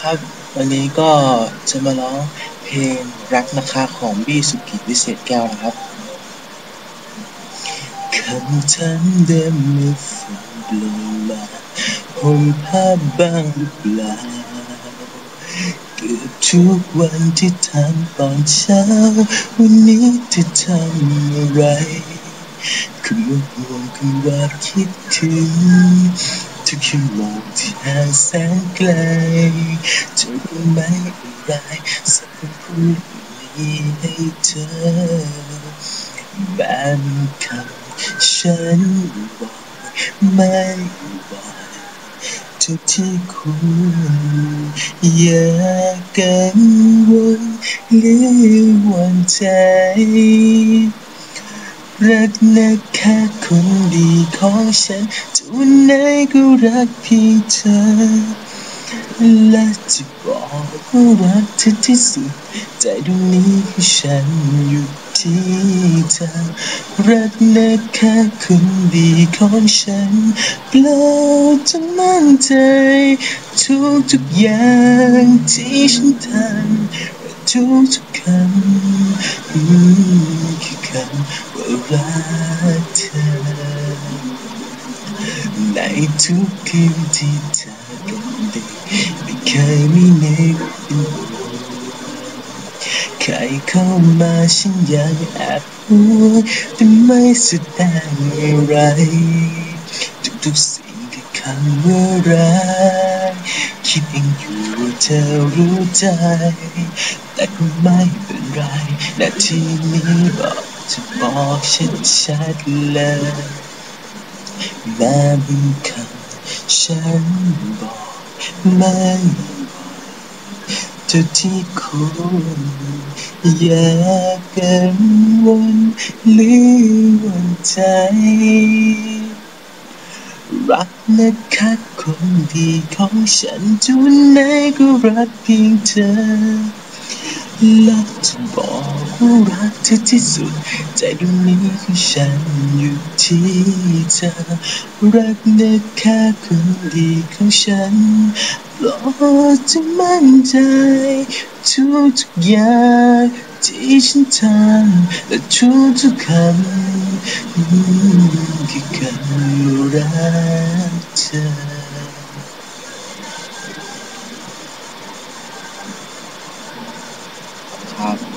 ครับ วันนี้ก็จะมาร้องเพลงรักนะคะของบี้สุกิวิเศษแก้วนะครับคำถามเดิมไม่ฝันเปลี่ยนมาห่มผ้าบางหรือเปล่าเกือบทุกวันที่ทำตอนเช้า วันนี้เธอทำอะไรคำว่าห่วงคำว่าคิดถึง ทุกชั่วโมงที่ห่างแสนไกลจะรู้ไหมอะไรสักคำพูดนี้ให้เธอแบบคำฉันบอกไม่ไหวทุกที่คุณอย่ากังวลหรือหวั่นใจ รักนะคะคนดีของฉันจะวันไหนก็รักเพียงเธอ และจะบอกว่ารักเธอที่สุด ใจดวงนี้ของฉันอยู่ที่เธอ รักนะคะคนดีของฉันโปรดจงมั่นใจ ทุกทุกอย่างที่ฉันทำทุกทุกคำ คำว่ารักเธอ ในทุกคืนที่เธอกับด็กไม่เคยมีนึกเป็นใครเข้ามาฉันยังแอบห่วแต่ไม่แสดงอะไร ทุกๆสิ่งคือคำว่ารักคิดเองอยู่ว่าเธอรู้ใจ แต่ก็ไม่เป็นไรนาทีนี้บอก จะบอกชัดๆเลยแม้บางคำฉันบอกไม่ไหวเท่าที่คุณอย่ากังวลหรือวันใจ รักนะคะคนดีของฉันจนไหนก็รักเพียงเธอ และจะบอกว่ารักเธอที่สุด ใจดวงนี้ของฉันอยู่ที่เธอ รักนะคะคนดีของฉันโปรดจงมั่นใจ ทุกทุกอย่างที่ฉันทำและทุกทุกคำอืมคือคำรักเธอ have